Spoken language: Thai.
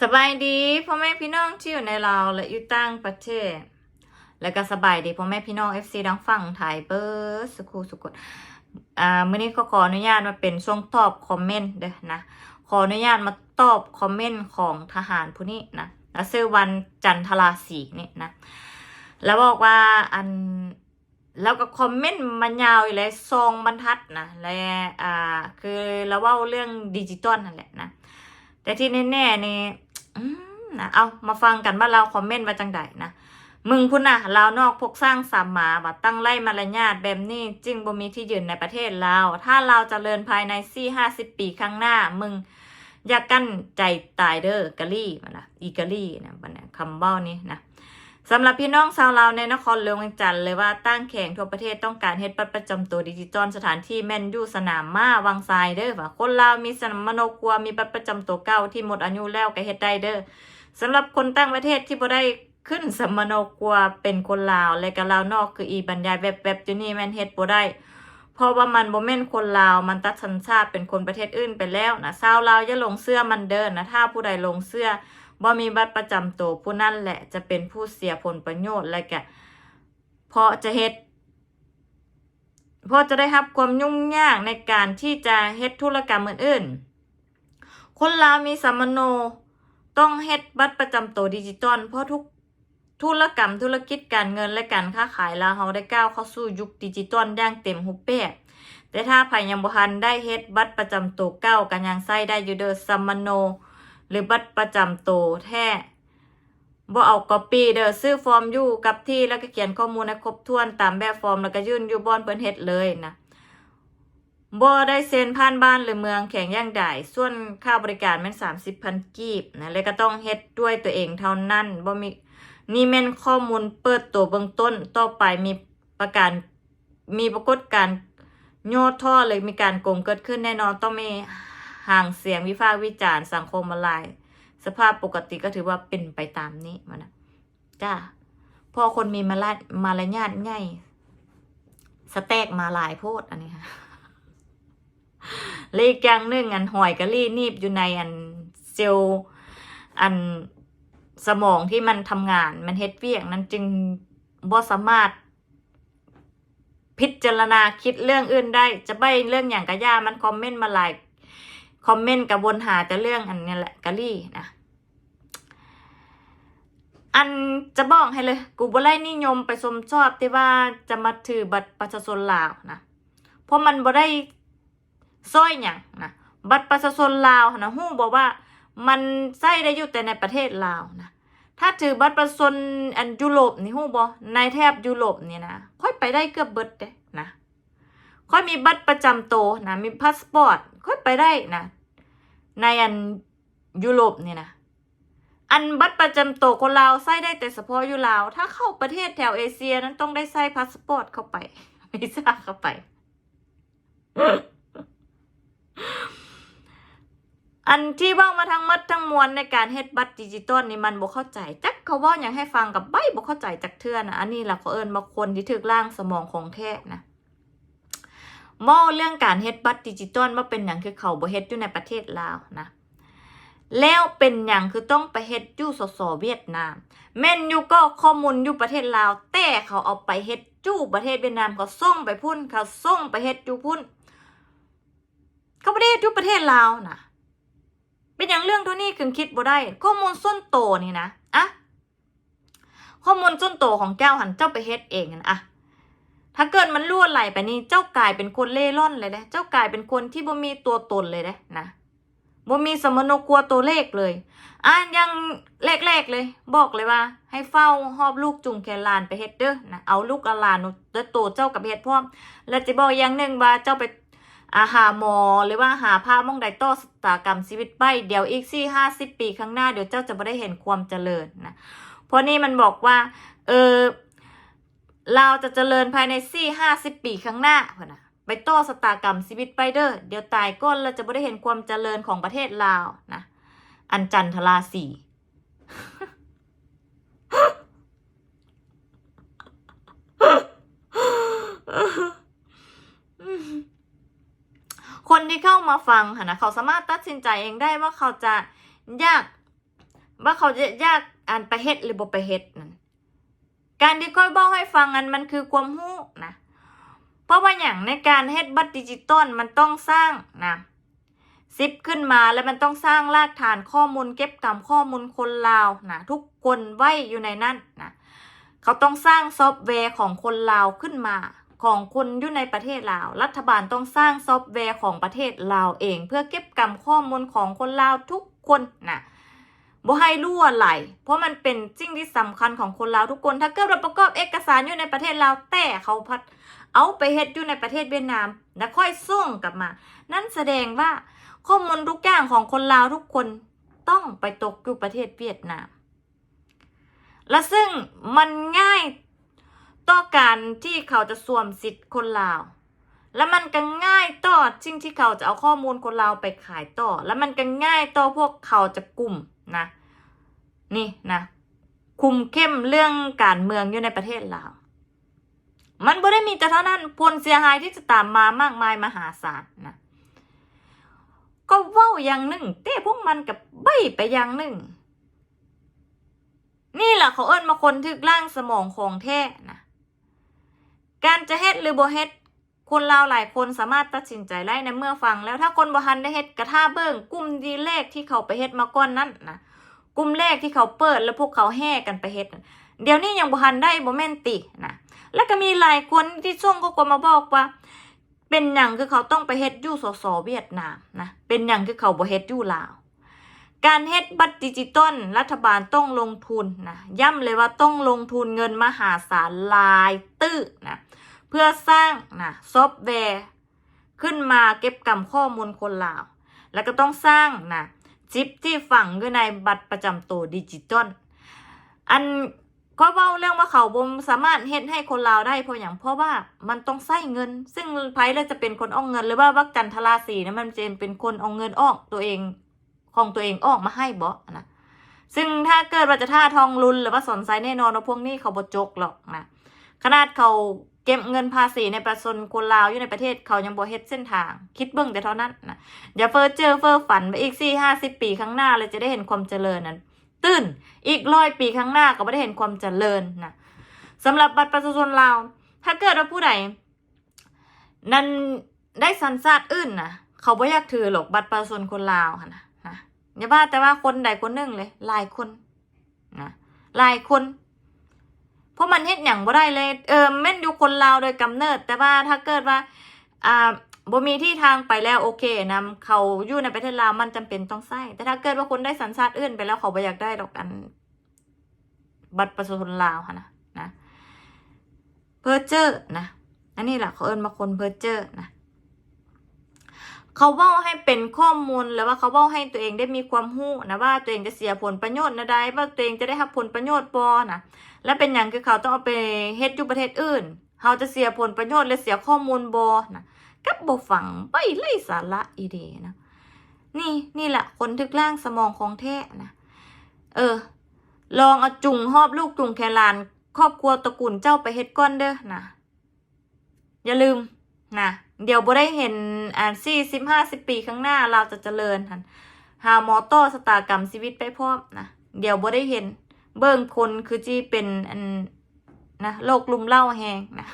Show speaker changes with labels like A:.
A: สบายดีพ่อแม่พี่น้องที่อยู่ในลาวและอยู่ต่างประเทศ แล้วก็สบายดีพ่อแม่พี่น้อง FC ดังฝั่งไทยเบิร์สุขุสุขดอ่ามื้อนี้ก็ขออนุญาตมาเป็นช่วงตอบคอมเมนต์เด้อนะขออนุญาตมาตอบคอมเมนต์ของทหารผู้นี้นะแล้วชื่อวันจันทราศีนี่นะแล้วบอกว่าอันแล้วก็คอมเมนต์มันยาวอยู่เลยซองบรรทัดนะและอ่าคือเราเว่าเรื่องดิจิตอลนั่นแหละนะแต่ที่แน่ๆนี่ อืมนะเอามาฟังกันว่าเราคอมเมนต์มาจังใดนะมึงพุ่นนะลาวนอกพกสร้างสามหมาบัดตั้งไล่มารยาทแบบนี้จึงบ่มีที่ยืนในประเทศลาวถ้าเราจเจริญภายในสี่ห้าสิบปีข้างหน้า มึงอย่ากั้นใจตายเด้อกะลี่มันนะอีกะลี่นะบัดนะคำเบ้านี้นะ สำหรับพี่น้องชาวลาวในนครหลวงจันทร์เลยว่าตั้งแข่งทั่วประเทศต้องการเฮ็ดบัตรประจำตัวดิจิตอลสถานที่แม่นยู่สนามม้าวังทรายเด้อว่าคนลาวมีสนามมโนครัวมีบัตรประจำตัวเก่าที่หมดอายุแล้วก็เฮ็ดได้เด้อสำหรับคนตั้งประเทศที่บ่ได้ขึ้นสมโนครัวเป็นคนลาวและก็ลาวนอกคืออีบรรยายแวบๆอยู่นี่แม่นเฮ็ดบ่ได้เพราะว่ามันบ่แม่นคนลาวมันตัดสัญชาติเป็นคนประเทศอื่นไปแล้วนะชาวลาวอย่าลงเสื้อมันเดินนะถ้าผู้ใดลงเสื้อ บ่มีบัตรประจำตัวผู้นั่นแหละจะเป็นผู้เสียผลประโยชน์และก็เพราะจะเฮ็ดเพราะจะได้รับความยุ่งยากในการที่จะเฮ็ดธุรกรรมอื่นๆ คนลาวมีสัมมโนต้องเฮ็ดบัตรประจำตัวดิจิตอลเพราะทุกธุรกรรมธุรกิจการเงินและการค้าขายลาวเฮาได้ก้าวเข้าสู่ยุคดิจิตอลอย่างเต็มรูปแบบแต่ถ้าไผยังบ่ทันได้เฮ็ดบัตรประจำตัวเก่ากันยังใช้ได้อยู่เด้อสัมมโน หรือบัตรประจำตัวแท้บ่เอาก๊อปปี้เด้อซื้อฟอร์มอยู่กับที่แล้วก็เขียนข้อมูลให้ครบถ้วนตามแบบฟอร์มแล้วก็ยื่นอยู่บอนเพิ่นเฮ็ดเลยนะบ่ได้เซ็นผ่านบ้านหรือเมืองแข่งย่างใดส่วนค่าบริการแม่น30,000กีบนะแล้วก็ต้องเฮ็ดด้วยตัวเองเท่านั้นบ่มีนี่แม่นข้อมูลเปิดตัวเบื้องต้นต่อไปมีประการมีปรากฏการณ์โยดท่อเลยมีการโกงเกิดขึ้นแน่นอนต้องมี ห่างเสียงวิพากษ์วิจารณ์สังคมออนไลน์สภาพปกติก็ถือว่าเป็นไปตามนี้มันะจ้าพอคนมีมาลามารยาทง่ายสแต็กมาหลายโพดอันนี้ค่ะเลขอย่างหนึ่งอันหอยกะลี่นีบอยู่ในอันเซลล์อันสมองที่มันทำงาน มันเฮ็ดเวียกนั้นจึงบ่สามารถ พิจารณาคิดเรื่องอื่นได้ จะไปเรื่องอย่างกะยามันคอมเมนต์มาหลาย คอมเมนต์กับวนหาแต่เรื่องอันนี้แหละกะลี่นะอันจะบอกให้เลย กูบ่ได้นิยมไปสมชอบที่ว่าจะมาถือบัตรประชาชนลาวนะเพราะมันบ่ได้ซ้อยหยังนะบัตรประชาชนลาวนะฮู้บอกว่ามันใช้ได้อยู่แต่ในประเทศลาวนะถ้าถือบัตรประชาชนอันยุโรปนี่ฮู้บ่ในแถบยุโรปนี่นะค่อยไปได้เกือบเบิดเด้นะค่อยมีบัตรประจำตัวนะมีพาสปอร์ตค่อยไปได้นะ ในอันยุโรปนี่นะอันบัตรประจำตัวคนลาวใส่ได้แต่เฉพาะอยู่ลาว ถ้าเข้าประเทศแถวเอเชียนั้นต้องได้ใส่พาสปอร์ตเข้าไปวีซ่าเข้าไป อันที่ว่ามาทั้งหมดทั้งมวลในการเฮ็ดบัตรดิจิตอลนี่มันบ่เข้าใจจักเขาว่าอย่างให้ฟังกับใบบ่เข้าใจจักเทื่อนะอันนี้ล่ะเขาเอิ้นมาคนที่ถึกล่างสมองของแท้นะ มอเรื่องการเฮ็ดบัตรดิจิตอลว่าเป็นหยังคือเขาบ่เฮ็ดอยู่ในประเทศลาวนะแล้วเป็นหยังคือต้องไปเฮ็ดอยู่สสเวียดนาม แม่นอยู่ก็ข้อมูลอยู่ประเทศลาว แต่เขาเอาไปเฮ็ดจู่ประเทศเวียดนามเขาส่งไปพุ่นเขาส่งไปเฮ็ดอยู่พุ่นเขาบ่ได้เฮ็ดอยู่ประเทศลาวนะเป็นอย่างเรื่องเท่านี้คือคิดบ่ได้ ข้อมูลส่วนโตนี่นะอะข้อมูลส่วนโตของเจ้าหันเจ้าไปเฮ็ดเองนะอะ ถ้าเกิดมันล่วไหลไปนี่เจ้ากายเป็นคนเล่ร่อนเลยนะเจ้ากายเป็นคนที่บ่มีตัวตนเลยนะนะบ่มีสมโนครัวตัวเลขเลย อ่านยังแรกๆเลย บอกเลยว่า ให้เฝ้าหอบลูกจุงแคลานไปเฮ็ดเด้อนะเอาลูกอาลานเด้อโตเจ้ากับเฮ็ดพร้อม แล้วจะบอกอย่างหนึ่งว่าเจ้าไปอาหาหมอหรือว่าหาผ้ามองใดต่อสตากรรมชีวิตไป เดี๋ยวอีกสี่ห้าสิบปีข้างหน้าเดี๋ยวเจ้าจะไม่ได้เห็นความเจริญนะเพราะนี่มันบอกว่า เออ เราจะเจริญภายในสี่ห้าสิบปีข้างหน้าพ่อนนะไปต่อสตากรรมชีวิตไปเด้อเดี๋ยวตายก้นเราจะไม่ได้เห็นความเจริญของประเทศลาวนะอันจันทราศีคนที่เข้ามาฟังค่ะนะเขาสามารถตัดสินใจเองได้ว่าเขาจะยาก ว่าเขาจะยากอันไปเฮ็ดหรือบ่ไปเฮ็ดนั่น การที่ค่อยบอกให้ฟังอันมันคือความรู้นะ เพราะว่าอย่างในการเฮ็ดบัตรดิจิตอลมันต้องสร้างนะซิปขึ้นมาแล้วมันต้องสร้างรากฐานข้อมูลเก็บกำข้อมูลคนลาวนะทุกคนไว้อยู่ในนั้นนะเขาต้องสร้างซอฟต์แวร์ของคนลาวขึ้นมา ของคนอยู่ในประเทศลาว รัฐบาลต้องสร้างซอฟต์แวร์ของประเทศลาวเอง เพื่อเก็บกำข้อมูลของคนลาวทุกคนนะ บ่ให้รั่วไหล เพราะมันเป็นสิ่งที่สำคัญของคนลาวทุกคน ถ้าเกิดเราประกอบเอกสารอยู่ในประเทศลาวแต่เขาพัดเอาไปเฮ็ดอยู่ในประเทศเวียดนามแล้วค่อยส่งกลับมา นั่นแสดงว่าข้อมูลทุกอย่างของคนลาวทุกคนต้องไปตกอยู่ประเทศเวียดนาม และซึ่งมันง่ายต่อการที่เขาจะสวมสิทธิ์คนลาว และมันก็ง่ายต่อสิ่งที่เขาจะเอาข้อมูลคนลาไปขายต่อ และมันก็ง่ายต่อพวกเขาจะกลุ่มนะ นี่นะคุมเข้มเรื่องการเมืองอยู่ในประเทศลาวมันบ่ได้มีแต่เท่านั้นผลเสียหายที่จะตามมามากมายมหาศาลนะก็เว้าอย่างหนึ่งแต่พวกมันกับใบไปอย่างหนึ่ง นี่แหละเขาเอิ้นมาคนทึกล่างสมองของแท้นะการจะเฮ็ดหรือบ่เฮ็ด คนลาวหลายคนสามารถตัดสินใจได้ในเมื่อฟัง แล้วถ้าคนบ่ทันได้เฮ็ดกระท่าเบิ่งกลุ่มดีแรกที่เขาไปเฮ็ดมาก่อนนั้นนะกลุ่มแรกที่เขาเปิดแล้วพวกเขาแห่กันไปเฮ็ดเดี๋ยวนี้ยังบ่ทันได้บ่แม่นตินะแล้วก็มีหลายคนที่ส่วงข้อความาบอกว่า เป็นอย่างคือเขาต้องไปเฮ็ดยู่สสเวียดนามนะเป็นอย่างคือเขาบ่เฮ็ดยู่ลาวการเฮ็ดบัตรดิจิตอลรัฐบาลต้องลงทุนนะย้ำเลยว่าต้องลงทุนเงินมหาศาลหลายตื้อนะ เพื่อสร้างนะซอฟต์แวร์ขึ้นมาเก็บกำข้อมูลคนลาว แล้วก็ต้องสร้างนะชิปที่ฝังอยู่ในบัตรประจำตัวดิจิตอลอันก็เว้าเรื่องว่าเขาบ่สามารถเฮ็ดให้คนลาวได้เพราะอย่างเพราะว่ามันต้องใช้เงิน ซึ่งไผแล้วจะเป็นคนเอาเงินหรือว่าวักจันทราศีนะมันจะเป็นคนเอาเงินออกตัวเองของตัวเองออกมาให้บ่นะซึ่งถ้าเกิดว่าจะท่าทองลุนหรือว่าสนใจแน่นอนว่าพวกนี้เขาบ่จกหรอกนะขนาดเขา เก็บเงินภาษีในประชาชนคนลาวอยู่ในประเทศเขายังบ่เฮ็ดเส้นทาง คิดเบิ่งแต่เท่านั้นนะอย่าเฟอเจอเฟอฝันไปอีก4 50ปีข้างหน้าเลยจะได้เห็นความเจริญนั้นตื่นอีกร้อยปีข้างหน้าก็ไม่ได้เห็นความเจริญนะสำหรับบัตรประชาชนลาวถ้าเกิดว่าผู้ใดนั้นได้สัญชาติอื่นนะเขาไม่อยากถือหรอกบัตรประชาชนคนลาวค่ะนะนะอย่าว่าแต่ว่าคนใดคนหนึ่งเลยหลายคนนะหลายคน เพราะมันเฮ็ดอย่างบ่ได้เลยเออแม่นอยู่คนลาวโดยกำเนิด แต่ว่าถ้าเกิดว่าอ่าบ่มีที่ทางไปแล้วโอเคนำเขาอยู่ในประเทศลาวมันจำเป็นต้องใช้แต่ถ้าเกิดว่าคนได้สัญชาติอื่นไปแล้วเขาบ่อยากได้ดอกอัน บัตรประชาชนลาวค่ะนะนะเพอเจอร์นะอันนี้แหละเขาเอิ้นมาคนเพอเจอร์นะ เขาเว้าให้เป็นข้อมูลแล้วว่าเขาเว้าให้ตัวเองได้มีความรู้นะว่าตัวเองจะเสียผลประโยชน์นะใดว่าตัวเองจะได้รับผลประโยชน์บ่นะและเป็นอย่างคือเขาต้องเอาไปเฮ็ดอยู่ประเทศอื่นเขาจะเสียผลประโยชน์และเสียข้อมูลบ่นะกับบ่ฟังไปไล่สาระอีเดนะนี่นี่แหละคนทึกล่างสมองของแท้นะเออ ลองเอาจุงหอบลูกจุงแคลาน ครอบครัวตระกูลเจ้าไปเฮ็ดก้อนเด้อนะอย่าลืม นะเดี๋ยวบ่ได้เห็นอ่าสี่สิบห้าสิบปีข้างหน้าเราจะเจริญหันหาหมอต่อสตากรรมชีวิตไปพร้อมนะเดี๋ยวบ่ได้เห็นเบิ่งคนคือจีเป็นอันนะโรคลุมเล่าแหงนะ